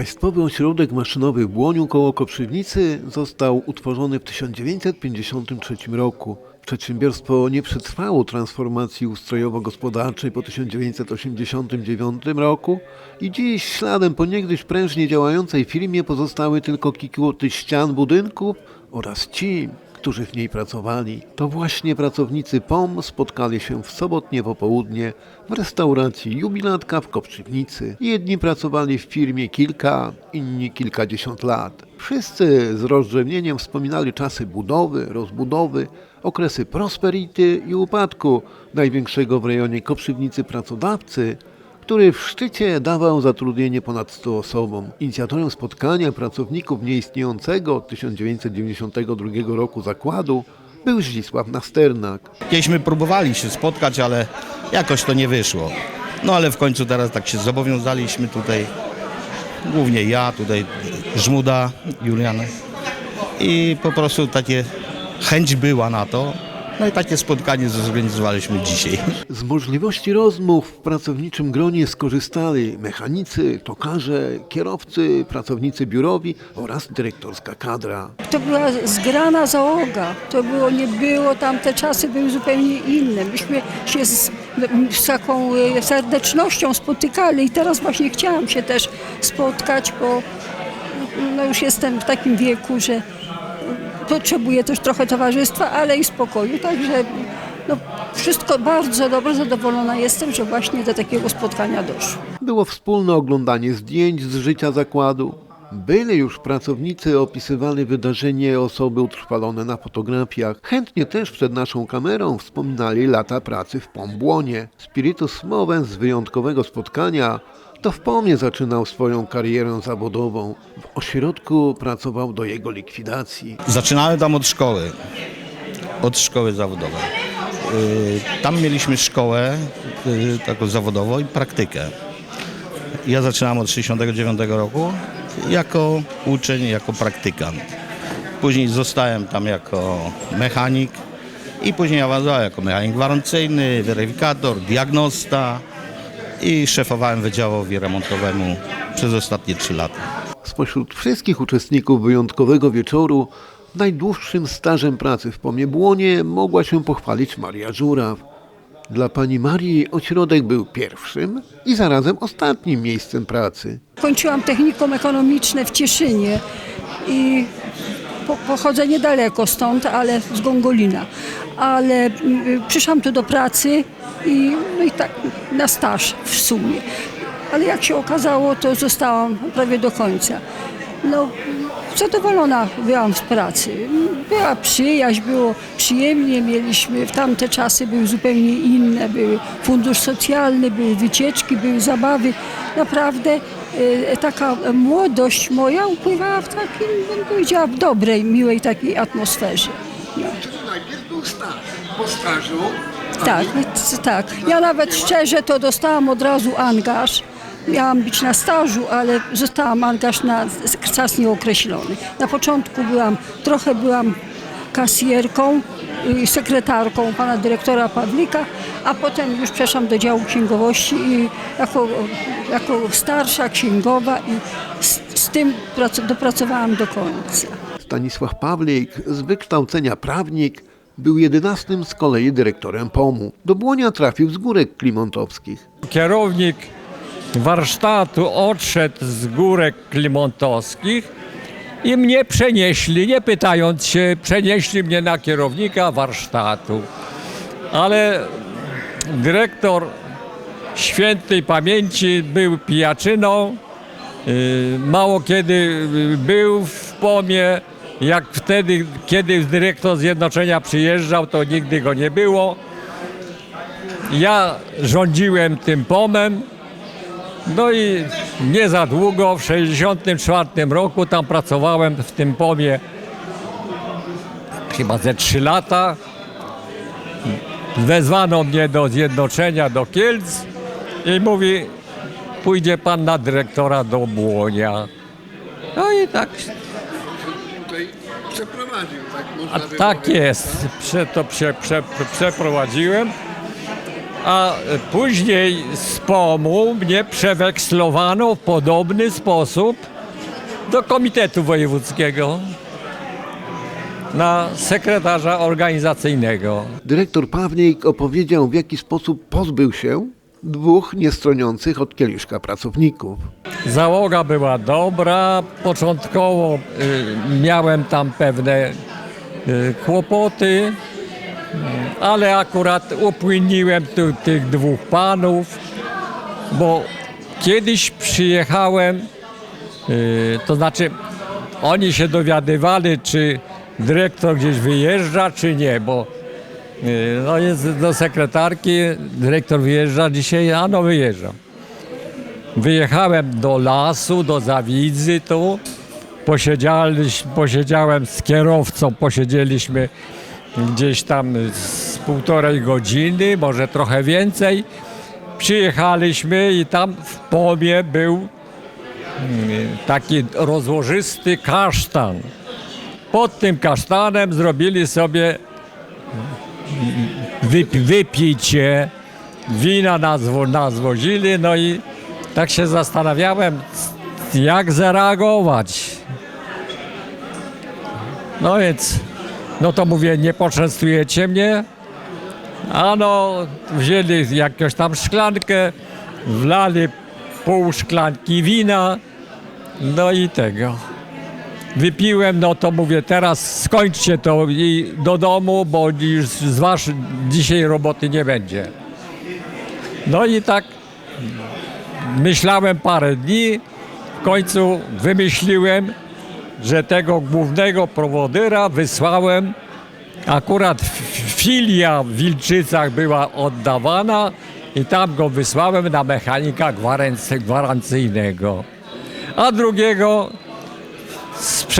Państwowy Ośrodek Maszynowy w Błoniu koło Koprzywnicy został utworzony w 1953 roku. Przedsiębiorstwo nie przetrwało transformacji ustrojowo-gospodarczej po 1989 roku i dziś śladem po niegdyś prężnie działającej firmie pozostały tylko kilkuty ścian budynków oraz ci, którzy w niej pracowali. To właśnie pracownicy POM spotkali się w sobotnie popołudnie w restauracji Jubilatka w Koprzywnicy. Jedni pracowali w firmie kilka, inni kilkadziesiąt lat. Wszyscy z rozrzewnieniem wspominali czasy budowy, rozbudowy, okresy prosperity i upadku największego w rejonie Koprzywnicy pracodawcy, który w szczycie dawał zatrudnienie ponad 100 osobom. Inicjatorem spotkania pracowników nieistniejącego od 1992 roku zakładu był Zdzisław Nasternak. Kiedyśmy próbowali się spotkać, ale jakoś to nie wyszło. No ale w końcu teraz tak się zobowiązaliśmy tutaj, głównie ja, tutaj Żmuda, Julian i po prostu takie chęć była na to. No i takie spotkanie zorganizowaliśmy dzisiaj. Z możliwości rozmów w pracowniczym gronie skorzystali mechanicy, tokarze, kierowcy, pracownicy biurowi oraz dyrektorska kadra. To była zgrana załoga. To było, nie było, tamte czasy były zupełnie inne. Myśmy się z, z taką e, serdecznością spotykali i teraz właśnie chciałam się też spotkać, bo no już jestem w takim wieku, że potrzebuję też trochę towarzystwa, ale i spokoju. Także no, wszystko bardzo dobrze, zadowolona jestem, że właśnie do takiego spotkania doszło. Było wspólne oglądanie zdjęć z życia zakładu. Byli już pracownicy opisywali wydarzenie osoby utrwalone na fotografiach. Chętnie też przed naszą kamerą wspominali lata pracy w Pombłonie. Spiritus Mowens z wyjątkowego spotkania to w Pomie zaczynał swoją karierę zawodową. W ośrodku pracował do jego likwidacji. Zaczynałem tam od szkoły, od szkoły zawodowej. Yy, Tam mieliśmy szkołę yy, taką zawodową i praktykę. Ja zaczynałem od 1969 roku jako uczeń, jako praktykant. Później zostałem tam jako mechanik i później awansowałem jako mechanik gwarancyjny, weryfikator, diagnosta i szefowałem wydziałowi remontowemu przez ostatnie 3 lata. Spośród wszystkich uczestników wyjątkowego wieczoru najdłuższym stażem pracy w Pomie Błonie mogła się pochwalić Maria Żuraw. Dla pani Marii ośrodek był pierwszym i zarazem ostatnim miejscem pracy. Kończyłam technikum ekonomiczne w Cieszynie i po, pochodzę niedaleko stąd, ale z Gongolina. Ale y, przyszłam tu do pracy i, no i tak na staż w sumie. Ale jak się okazało, to zostałam prawie do końca. No, zadowolona byłam z pracy. Była przyjaźń, było przyjemnie, mieliśmy, w tamte czasy były zupełnie inne, były fundusz socjalny, były wycieczki, były zabawy. Naprawdę taka młodość moja upływała w takim, bym powiedziała, w dobrej, miłej takiej atmosferze. No. Najpierw był staż. Po stażu Tak, tak. Ja nawet szczerze to dostałam od razu angaż. Miałam być na stażu, ale zostałam angaż na czas nieokreślony. Na początku byłam, trochę byłam kasjerką, sekretarką pana dyrektora Pawlika, a potem już przeszłam do działu księgowości i jako, jako starsza księgowa i z, z tym prac- dopracowałam do końca. Stanisław Pawlik, z wykształcenia prawnik, był jedenastym z kolei dyrektorem POM-u. Do Błonia trafił z górek klimontowskich. kierownik warsztatu odszedł z górek klimontowskich i mnie przenieśli, nie pytając się, przenieśli mnie na kierownika warsztatu. Ale dyrektor świętej pamięci był pijaczyną, y, mało kiedy y, był w pomie, jak wtedy, kiedy dyrektor Zjednoczenia przyjeżdżał, to nigdy go nie było. Ja rządziłem tym pomem, no i nie za długo, w 1964 roku tam pracowałem w tym pomie chyba ze 3 lata. Wezwano mnie do zjednoczenia do Kielc i mówi, pójdzie pan na dyrektora do Błonia. No i tak, Tutaj przeprowadził, tak a tak jest. Prze, to prze, prze, przeprowadziłem. a później z POM-u mnie przewekslowano w podobny sposób do Komitetu Wojewódzkiego na sekretarza organizacyjnego. Dyrektor Pawnik opowiedział, w jaki sposób pozbył się dwóch niestroniących od kieliszka pracowników. Załoga była dobra. Początkowo y, miałem tam pewne y, kłopoty, y, ale akurat upłynniłem tu, tych dwóch panów, bo kiedyś przyjechałem, y, to znaczy oni się dowiadywali, czy dyrektor gdzieś wyjeżdża, czy nie, bo y, no jest do sekretarki, dyrektor wyjeżdża dzisiaj, a no wyjeżdża. Wyjechałem do lasu, do Zawidzy tu. Posiedziałem z kierowcą, posiedzieliśmy gdzieś tam z półtorej godziny, może trochę więcej. Przyjechaliśmy i tam w pomie był mm, taki rozłożysty kasztan. Pod tym kasztanem zrobili sobie wyp- wypicie, wina nas, nas wozili, no i tak się zastanawiałem, jak zareagować. No więc, no to mówię, nie poczęstujecie mnie? A no, wzięli jakąś tam szklankę, wlali pół szklanki wina, no i tego. Wypiłem, no to mówię, teraz skończcie to i do domu, bo już z was dzisiaj roboty nie będzie. No i tak myślałem parę dni, w końcu wymyśliłem, że tego głównego prowodyra wysłałem. Akurat filia w Wilczycach była oddawana i tam go wysłałem na mechanika gwarancy- gwarancyjnego. A drugiego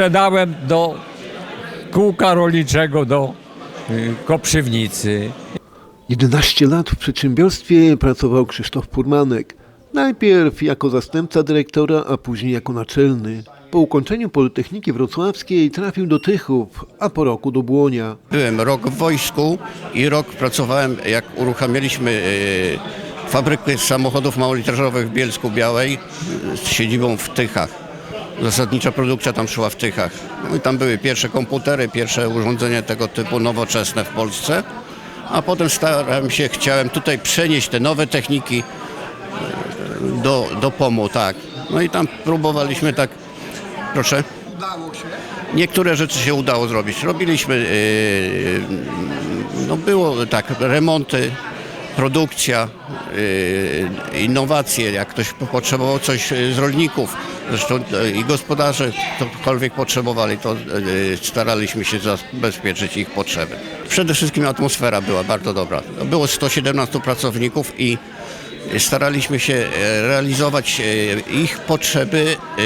sprzedałem do kółka rolniczego do y, Koprzywnicy. 11 lat w przedsiębiorstwie pracował Krzysztof Purmanek. Najpierw jako zastępca dyrektora, a później jako naczelny. Po ukończeniu Politechniki Wrocławskiej trafił do Tychów, a po roku do Błonia. Byłem rok w wojsku i rok pracowałem, jak uruchamialiśmy e, fabrykę samochodów małolitrażowych w Bielsku Białej e, z siedzibą w Tychach. Zasadnicza produkcja tam szła w Tychach. No i tam były pierwsze komputery, pierwsze urządzenia tego typu nowoczesne w Polsce. A potem starałem się, chciałem tutaj przenieść te nowe techniki e, do, do POM-u, tak. No i tam próbowaliśmy tak, proszę. Niektóre rzeczy się udało zrobić. Robiliśmy, yy, no było tak, remonty, produkcja, innowacje, jak ktoś po- potrzebował coś z rolników, zresztą yy, i gospodarze cokolwiek potrzebowali, to yy, staraliśmy się zabezpieczyć ich potrzeby. Przede wszystkim atmosfera była bardzo dobra. Było 117 pracowników i staraliśmy się e, realizować e, ich potrzeby e,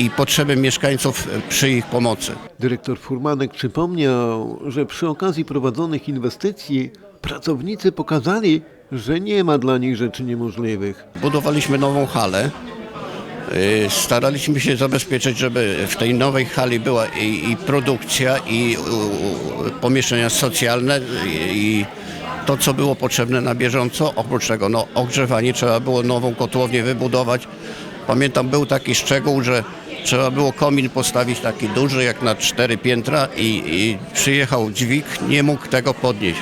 i potrzeby mieszkańców przy ich pomocy. Dyrektor Furmanek przypomniał, że przy okazji prowadzonych inwestycji pracownicy pokazali, że nie ma dla nich rzeczy niemożliwych. Budowaliśmy nową halę. E, Staraliśmy się zabezpieczyć, żeby w tej nowej hali była i, i produkcja, i u, pomieszczenia socjalne, i, i to, co było potrzebne na bieżąco. Oprócz tego, no, ogrzewanie, trzeba było nową kotłownię wybudować. Pamiętam, był taki szczegół, że trzeba było komin postawić taki duży, jak na cztery piętra i, i przyjechał dźwig, nie mógł tego podnieść.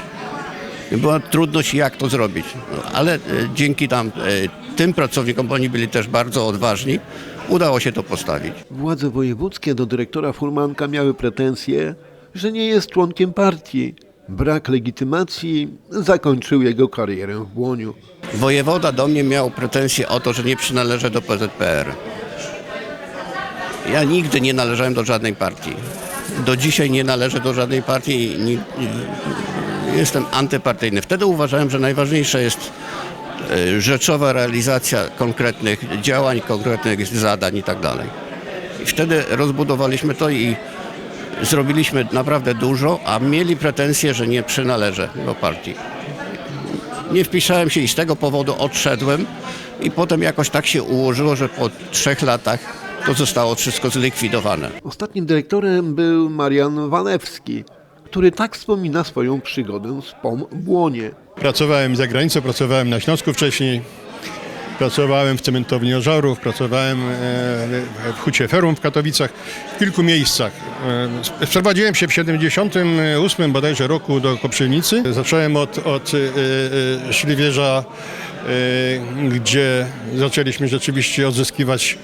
Była trudność, jak to zrobić. No, ale e, dzięki tam e, tym pracownikom, bo oni byli też bardzo odważni, udało się to postawić. Władze wojewódzkie do dyrektora Furmanka miały pretensje, że nie jest członkiem partii. Brak legitymacji zakończył jego karierę w Błoniu. Wojewoda do mnie miał pretensje o to, że nie przynależę do PZPR. Ja nigdy nie należałem do żadnej partii. Do dzisiaj nie należę do żadnej partii i ni- i- jestem antypartyjny. Wtedy uważałem, że najważniejsze jest rzeczowa realizacja konkretnych działań, konkretnych zadań i tak. I wtedy rozbudowaliśmy to i zrobiliśmy naprawdę dużo, a mieli pretensje, że nie przynależę do partii nie wpisałem się i z tego powodu odszedłem i potem jakoś tak się ułożyło, że po trzech latach to zostało wszystko zlikwidowane. Ostatnim dyrektorem był Marian Walewski, który tak wspomina swoją przygodę z POM Błonie. Pracowałem za granicą, pracowałem na Śląsku wcześniej. Pracowałem w cementowni Ożarów, pracowałem e, w Hucie Ferum w Katowicach, w kilku miejscach. Przeprowadziłem się w 78 bodajże roku do Koprzywnicy. Zacząłem od, od e, e, gdzie zaczęliśmy rzeczywiście odzyskiwać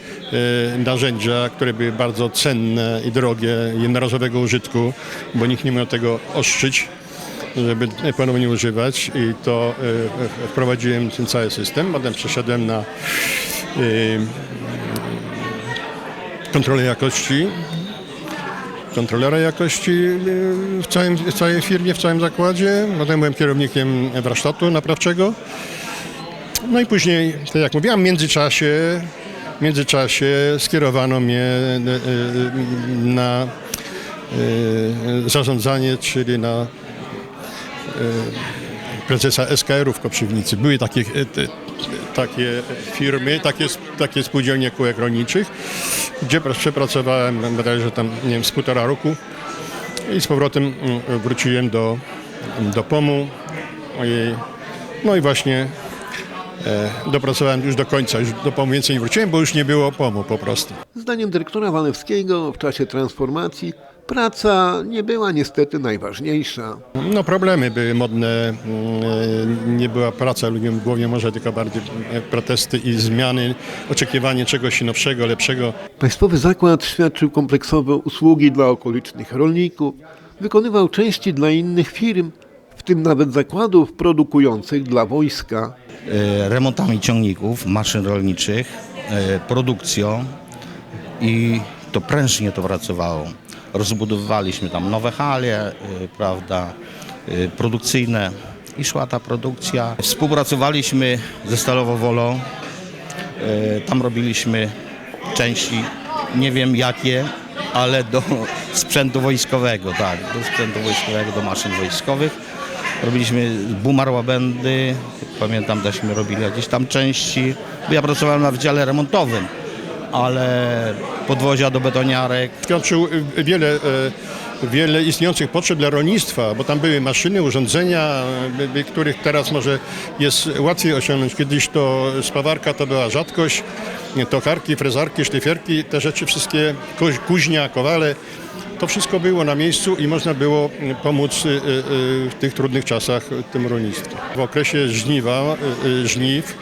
narzędzia, które były bardzo cenne i drogie, jednorazowego użytku, bo nikt nie miał tego oszczyć żeby ponownie używać i to e, wprowadziłem ten cały system. Potem przeszedłem na e, kontrolę jakości, kontrolera jakości e, w, całym, w całej firmie, w całym zakładzie. Potem byłem kierownikiem warsztatu naprawczego. No i później, tak jak mówiłem, w międzyczasie, w międzyczasie skierowano mnie e, e, na e, zarządzanie, czyli na prezesa SKR-u w Koprzywnicy. Były takie, te- takie firmy, takie, takie spółdzielnie kółek rolniczych, gdzie pra- przepracowałem bodajże tam, nie wiem, z półtora roku i z powrotem mm, wróciłem do, do POM-u. No i właśnie e, dopracowałem już do końca, już do POM-u więcej nie wróciłem, bo już nie było POM-u po prostu. Zdaniem dyrektora Walewskiego w czasie transformacji praca nie była niestety najważniejsza. No problemy były modne, mm, nie była praca ludziom w głowie, może tylko bardziej e, protesty i zmiany, oczekiwanie czegoś nowszego, lepszego. Państwowy zakład świadczył kompleksowe usługi dla okolicznych rolników, wykonywał części dla innych firm, w tym nawet zakładów produkujących dla wojska. e, remontami ciągników, maszyn rolniczych, e, produkcją i to prężnie to pracowało. Rozbudowywaliśmy tam nowe hale, e, prawda, e, produkcyjne i szła ta produkcja. Współpracowaliśmy ze Stalową Wolą, e, tam robiliśmy części, nie wiem jakie, ale do sprzętu wojskowego, tak, do sprzętu wojskowego, do maszyn wojskowych. Robiliśmy bumarła będy, pamiętam teżśmy robili jakieś tam części. Ja pracowałem na wydziale remontowym, ale podwozia do betoniarek, Świadczył y, wiele, e, wiele istniejących potrzeb dla rolnictwa, bo tam były maszyny, urządzenia, y, y, których teraz może jest łatwiej osiągnąć. Kiedyś to spawarka to była rzadkość, tokarki, frezarki, szlifierki, te rzeczy wszystkie, kuź- kuźnia, kowale, to wszystko było na miejscu i można było y, pomóc y, y, y, w tych trudnych czasach tym rolnictwu. W okresie żniwa, żniw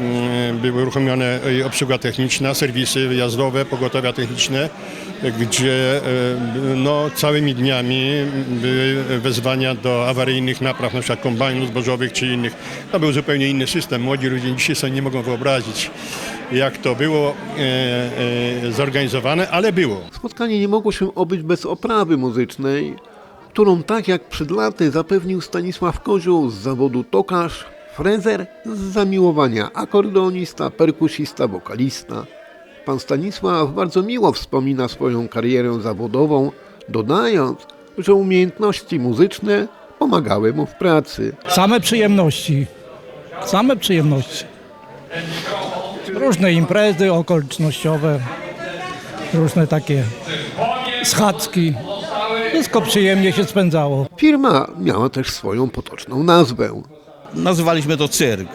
y, były uruchomione obsługa techniczna, serwisy wyjazdowe, pogotowia techniczne, gdzie y, no, całymi dniami były wezwania do awaryjnych napraw, na przykład kombajnów zbożowych czy innych. To był zupełnie inny system. Młodzi ludzie dzisiaj sobie nie mogą wyobrazić, jak to było e, e, zorganizowane, ale było. Spotkanie nie mogło się obyć bez oprawy muzycznej, którą tak jak przed laty zapewnił Stanisław Kozioł z zawodu tokarz, frezer z zamiłowania akordeonista, perkusista, wokalista. Pan Stanisław bardzo miło wspomina swoją karierę zawodową, dodając, że umiejętności muzyczne pomagały mu w pracy. Same przyjemności. Same przyjemności. Różne imprezy okolicznościowe, różne takie schadzki. Wszystko przyjemnie się spędzało. Firma miała też swoją potoczną nazwę. nazywaliśmy to cyrk.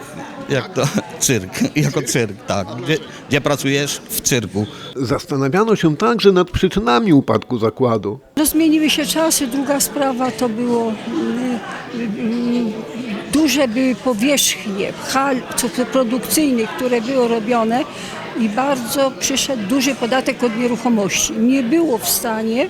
Jak to? Cyrk, jako cyrk, tak. Gdzie, gdzie pracujesz? W cyrku. Zastanawiano się także nad przyczynami upadku zakładu. No, zmieniły się czasy. Druga sprawa to było y, y, y, duże były powierzchnie hal produkcyjnych, które były robione i bardzo przyszedł duży podatek od nieruchomości. Nie było w stanie,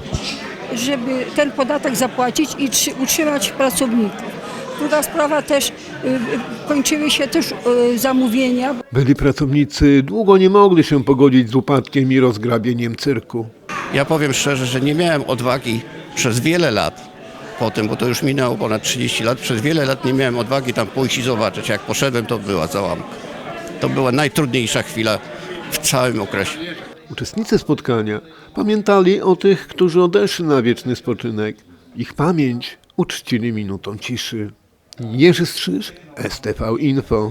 żeby ten podatek zapłacić i trzy- utrzymać pracowników. Druga sprawa też, y, y, kończyły się też y, zamówienia, Byli pracownicy długo nie mogli się pogodzić z upadkiem i rozgrabieniem cyrku. Ja powiem szczerze, że nie miałem odwagi przez wiele lat po tym, bo to już minęło ponad 30 lat, przez wiele lat nie miałem odwagi tam pójść i zobaczyć. Jak poszedłem, to była załamka. To była najtrudniejsza chwila w całym okresie. Uczestnicy spotkania pamiętali o tych, którzy odeszli na wieczny spoczynek. Ich pamięć uczcili minutą ciszy. Jerzy Strzyż, STV Info.